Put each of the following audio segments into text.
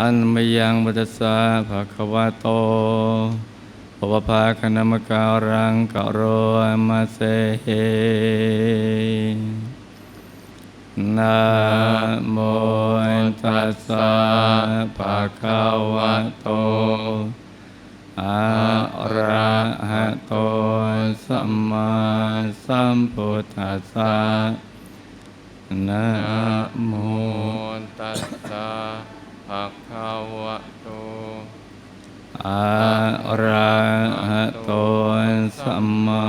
อันมยังบุตสสะภะคะวะโตปวภาคณมการังกโรมาเซนะโมตัสสะภะคะวะโตอะระหะโตสัมมาสัมพุทธัสสะนะนะโม โมตัสสะภะคะวะโต อะระหะโตสัมมา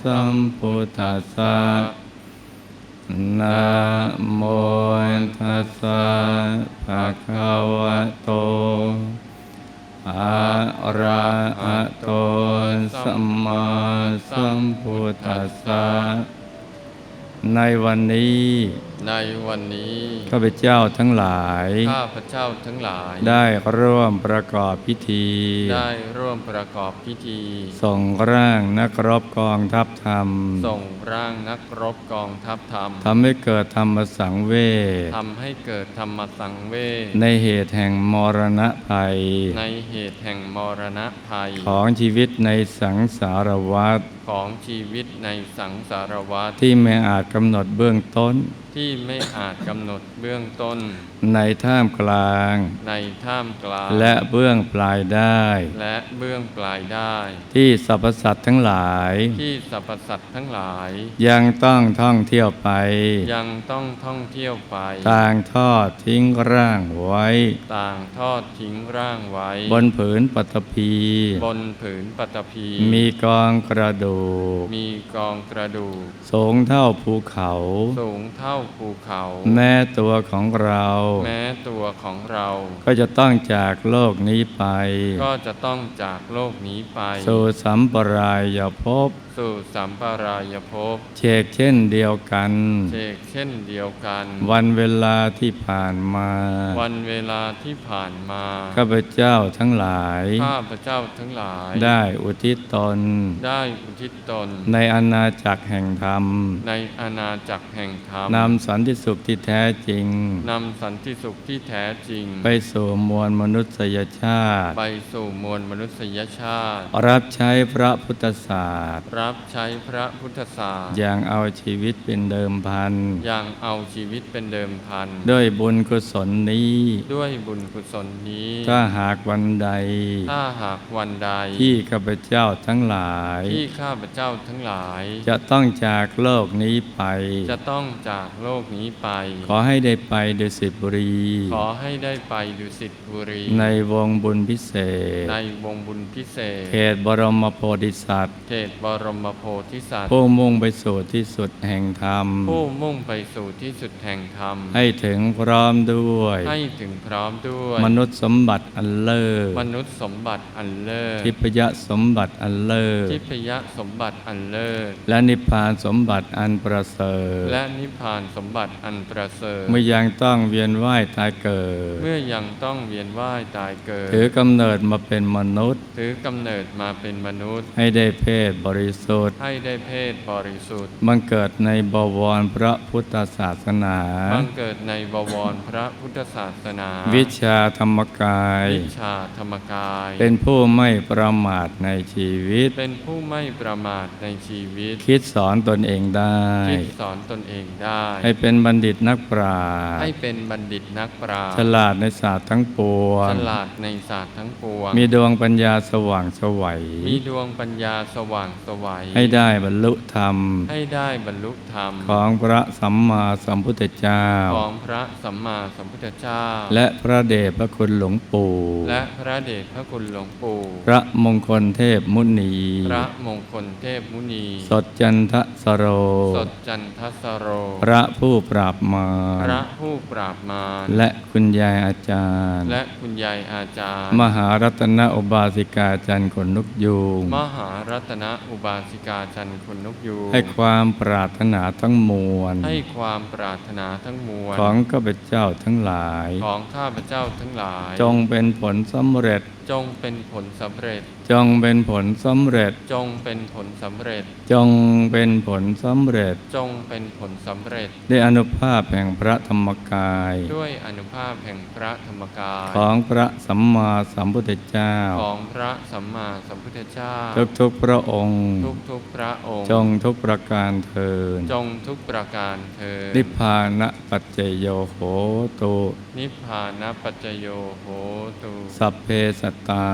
สัมพุทธัสสะนะโมตัสสะภะคะวะโตอะระหะโตสัมมาสัมพุทธัสสะในวันนี้ ในวันนี้ข้าพเจ้าทั้งหลาย ข้าพเจ้าทั้งหลาย ได้ร่วมประกอบพิธี ได้ร่วมประกอบพิธี ส่งร่างนักรบกองทัพธรรม ส่งร่างนักรบกองทัพธรรมทำให้เกิดธรรมสังเวชทำให้เกิดธรรมสังเวชในเหตุแห่งมรณะภัย ในเหตุแห่งมรณะภัย ของชีวิตในสังสารวัฏของชีวิตในสังสารวัฏที่ไม่อาจกำหนดเบื้องต้น ที่ไม่อาจกำหนดเบื้องต้น ในท่ามกลาง ในท่ามกลาง และเบื้องปลายได้ และเบื้องปลายได้ ที่สรรพสัตว์ทั้งหลาย ที่สรรพสัตว์ทั้งหลาย ยังต้องท่องเที่ยวไป ยังต้องท่องเที่ยวไป ต่างทอดทิ้งร่างไว้ ต่างทอดทิ้งร่างไว้ บนผืนปฐพี บนผืนปัตภีมีกองกระดูก มีกองกระดูก สูงเท่าภูเขา สูงเท่าภูเขา แม้ตัวของเรา แม้ตัวของเรา ก็จะต้องจากโลกนี้ไป ก็จะต้องจากโลกนี้ไป สู่สัมปรายภพสู่สัมปรายภพเชกเช่นเดียวกัน เชกเช่นเดียวกัน วันเวลาที่ผ่านมา วันเวลาที่ผ่านมา ข้าพเจ้าทั้งหลาย ข้าพเจ้าทั้งหลาย ได้อุทิศตน ได้อุทิศตน ในอาณาจักรแห่งธรรม ในอาณาจักรแห่งธรรมนำสันติสุขที่แท้จริงนำสันติสุขที่แท้จริง ไปสู่มวลมนุษยชาติ ไปสู่มวลมนุษยชาติ รับใช้พระพุทธศาสตร์รับใช้พระพุทธศาสนาอย่างเอาชีวิตเป็นเดิมพัน อย่างเอาชีวิตเป็นเดิมพัน ด้วยบุญกุศลนี้ ด้วยบุญกุศลนี้ ถ้าหากวันใด ถ้าหากวันใด ที่ข้าพเจ้าทั้งหลาย ที่ข้าพเจ้าทั้งหลาย จะต้องจากโลกนี้ไป จะต้องจากโลกนี้ไป ขอให้ได้ไปดุสิตบุรี ขอให้ได้ไปดุสิตบุรี ในวงบุญพิเศษ ในวงบุญพิเศษ เขตบรมโพธิสัตว์ เขตบรมโพธิสัตว์ผู้มุ่งไปสู่ที่สุดแห่งธรรม ผู้มุ่งไปสู่ที่สุดแห่งธรรม ให้ถึงพร้อมด้วย ให้ถึงพร้อมด้วย มนุษย์สมบัติอันเลิศมนุษย์สมบัติอันเลิศทิพยสมบัติอันเลิศทิพยสมบัติอันเลิศและนิพพานสมบัติอันประเสริฐและนิพพานสมบัติอันประเสริฐเมื่อยังต้องเวียนว่ายตายเกิด เมื่อยังต้องเวียนว่ายตายเกิด ถือกำเนิดมาเป็นมนุษย์ ถือกำเนิดมาเป็นมนุษย์ ให้ได้เพศบริสุทธิ์ให้ได้เพศบริสุทธิ์ บังเกิดในบวรพระพุทธศาสนา บังเกิดในบวรพระพุทธศาสนา วิชาธรรมกาย วิชาธรรมกาย เป็นผู้ไม่ประมาทในชีวิต เป็นผู้ไม่ประมาทในชีวิต คิดสอนตนเองได้ คิดสอนตนเองได้ ให้เป็นบัณฑิตนักปราชให้ญ์เป็นบัณฑิตนักปราชฉญ์ลาดในศาสตร์ทั้งปวง ฉลาดในศาสตร์ทั้งปวง มีดวงปัญญาสว่างไสวัย มีดวงปัญญาสว่างไสวัยให้ได้บรรลุธรรม ให้ได้บรรลุธรรม ของพระสัมมาสัมพุทธเจ้า ของพระสัมมาสัมพุทธเจ้า และพระเดชพระคุณหลวงปู่ และพระเดชพระคุณหลวงปู่ พระมงคลเทพมุนี พระมงคลเทพมุนี สดจันทสโร สดจันทสโร พระผู้ปราบมารพระผู้ปราบมารและคุณยายอาจารย์ และคุณยายอาจารย์ มหารัตนอุบาสิกาจันทร์ขนนกยูงมหารัตนอุบาสิกาจันทร์คนนกยูงให้ความปรารถนาทั้งมวล ให้ความปรารถนาทั้งมวล ของข้าพเจ้าทั้งหลาย ของข้าพเจ้าทั้งหลาย จงเป็นผลสำเร็จ จงเป็นผลสำเร็จ จงเป็นผลสำเร็จ จงเป็นผลสำเร็จ จงเป็นผลสำเร็จ จงเป็นผลสำเร็จ ด้วยอนุภาพแห่งพระธรรมกาย ด้วยอนุภาพแห่งพระธรรมกาย ของพระสัมมาสัมพุทธเจ้า ของพระสัมมาสัมพุทธเจ้า ทุกๆพระองค์ ทุกทุกๆพระองค์ จงทุกประการเทินจงทุกประการเธอญนิพพานะปัจเจโยโหตุ นิพพานปัจจโยโหตุสัพเพสัตตา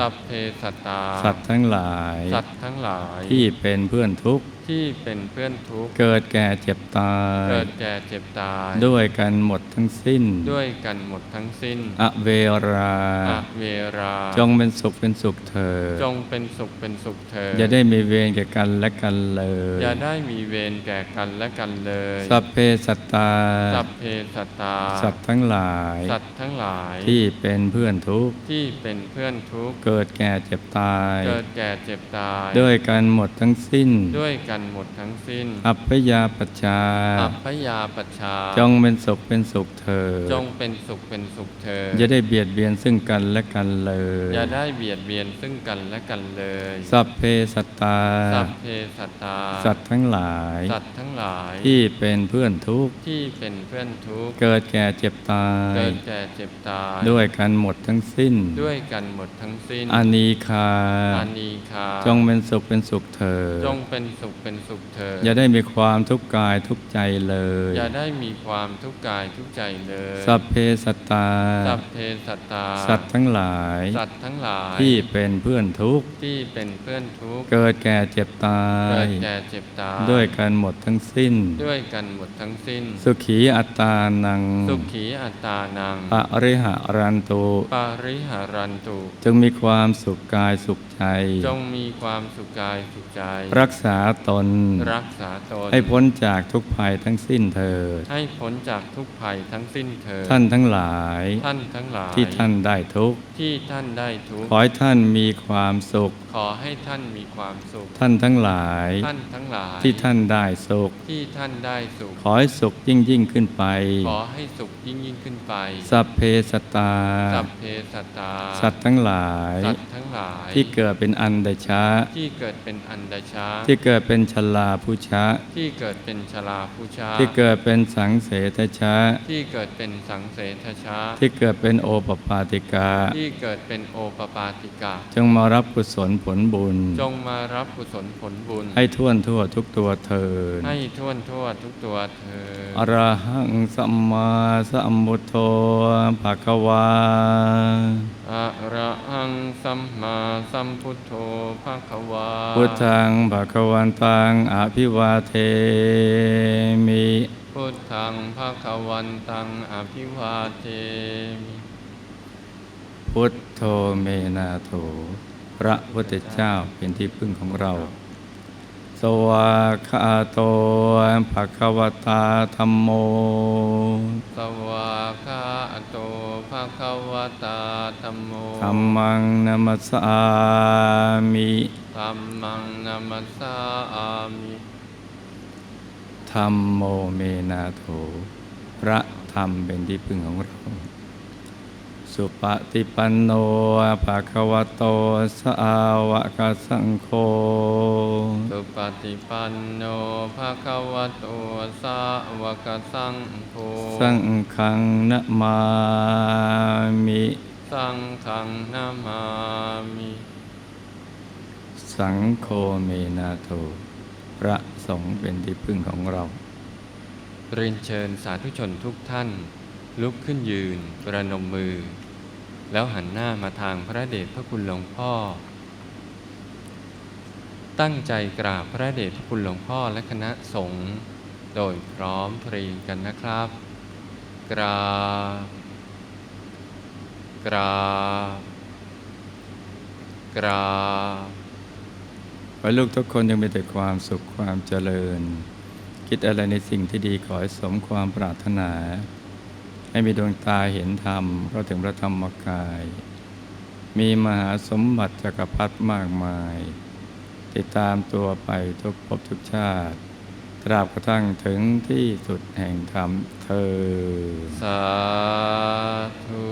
สัพเพสัตตา สัตว์ทั้งหลาย สัตว์ทั้งหลาย ที่เป็นเพื่อนทุกข์ ที่เป็นเพื่อนทุกข์ เกิดแก่เจ็บตาย เกิดแก่เจ็บตาย ด้วยกันหมดทั้งสิ้น ด้วยกันหมดทั้งสิ้น อเวราอะเวรา จงเป็นสุขเป็นสุขเถิดจงเป็นสุขเป็นสุขเธออย่าได้มีเวรแก่กันและกันเลย อย่าได้มีเวรแก่กันและกันเลย สัพเพสัตตา สัพเพสัตตา สัตว์ทั้งหลาย สัตว์ทั้งหลาย ที่เป็นเพื่อนทุกข์ ที่เป็นเพื่อนทุกข์ เกิดแก่เจ็บตาย เกิดแก่เจ็บตาย ด้วยกันหมดทั้งสิ้น ด้วยกันหมดทั้งสิ้น อัพพยาปชชา อัพพยาปชชา จงเป็นสุขเป็นสุขเถิดจงเป็นสุขเป็นสุขเธอ อย่าได้เบียดเบียนซึ่งกันและกันเลย อย่าได้เบียดเบียนซึ่งกันและกันเลย สัพเพสัตตา สัพเพสัตตา สัตว์ทั้งหลาย สัตว์ทั้งหลาย ที่เป็นเพื่อนทุกข์ ที่เป็นเพื่อนทุกข์ เกิดแก่เจ็บตาย เกิดแก่เจ็บตาย ด้วยกันหมดทั้งสิ้น ด้วยกันหมดทั้งสิ้น อานีคาอานีคา จงเป็นสุขเป็นสุขเถิดจงเป็นสุขเป็นสุขเธออย่าได้มีความทุกข์กายทุกข์ใจเลย อย่าได้มีความทุกข์กายทุกข์ใจเลย สัพเพสัตตา สัพเพสัตตา สัตว์ทั้งหลาย สัตว์ทั้งหลาย ที่เป็นเพื่อนทุกข์ ที่เป็นเพื่อนทุกข์ เกิดแก่เจ็บตาเกิยดแก่เจ็บตาย ด้วยกันหมดทั้งสิ้น ด้วยกันหมดทั้งสิ้น สุขีอัตตานัง สุขีอัตตานัง ปริหารันตุปาริหารันตุจงมีความสุขกายสุขใจ จงมีความสุขกายสุขใจ รักษาตนรักษาตนให้พ้นจากทุกภัยทั้งสิ้นเถิด ให้พ้นจากทุกภัยทั้งสิ้นเถิด ท่านทั้งหลาย ท่านทั้งหลาย ที่ท่านได้ทุกข์ที่ท่านได้ทุก ขอให้ท่านมีความสุข ขอให้ท่านมีความสุข ท่านทั้งหลาย ท่านทั้งหลาย ที่ท่านได้สุข ที่ท่านได้สุข ขอให้สุขยิ่งยิ่งขึ้นไป ขอให้สุขยิ่งยิ่งขึ้นไป สัพเพสตตาสัพเพสัตตา สัตว์ทั้งหลาย สัตว์ทั้งหลาย ที่เกิดเป็นอันดชะ ที่เกิดเป็นอันดชาที่เกิดเป็นชลาผู้ชะ ที่เกิดเป็นชลาผู้ชาที่เกิดเป็นสังเสทชะ ที่เกิดเป็นสังเสทชาที่เกิดเป็นโอปปาติกา ที่เกิดเป็นโอปปาติกา จงมารับกุศลผลบุญ จงมารับกุศลผลบุญ ให้ท่วนทั่วทุกตัวเถิดให้ท่วนทั่วทุกตัวเธออรหังสัมมาสัมพุทโธภะคะวาอะระหังสัมมาสัมพุทโธภะคะวาพุทธังภะคะวันตังอภิวาเทมิพุทธังภะคะวันตังอภิวาเทมิพุทโธเมนาโถ พระพุทธเจ้าเป็นที่พึ่งของเรา สวากขาโตภะคะวตาธรรมโม สวากขาโตภะคะวตาธัมโมธรรมังนัมสสามิธัมมังนัมสสามิธรรมโมเมนาโถพระธรรมเป็นที่พึ่งของเรา สุปฏิปันโนภะคะวะโตสาวกสังโฆ สุปฏิปันโนภะคะวะโตสาวกสังโฆ สังฆังนะมามิ สังฆังนามามิ สังโฆเมนาโถพระสงฆ์เป็นที่พึ่งของเรา เรียนเชิญสาธุชนทุกท่าน ลุกขึ้นยืน ประนมมือ แล้วหันหน้ามาทางพระเดชพระคุณหลวงพ่อ ตั้งใจกราบพระเดชพระคุณหลวงพ่อและคณะสงฆ์โดยพร้อมเพรียงกันนะครับ กราบ กราบ กราบขอลูกทุกคนยังมีแต่ความสุขความเจริญ คิดอะไรในสิ่งที่ดีขอให้สมความปรารถนา ให้มีดวงตาเห็นธรรมก็ถึงพระธรรมกาย มีมหาสมบัติจักรพรรดิมากมาย ติดตามตัวไปทุกภพทุกชาติตราบกระทั่งถึงที่สุดแห่งธรรมเธอ สาธุ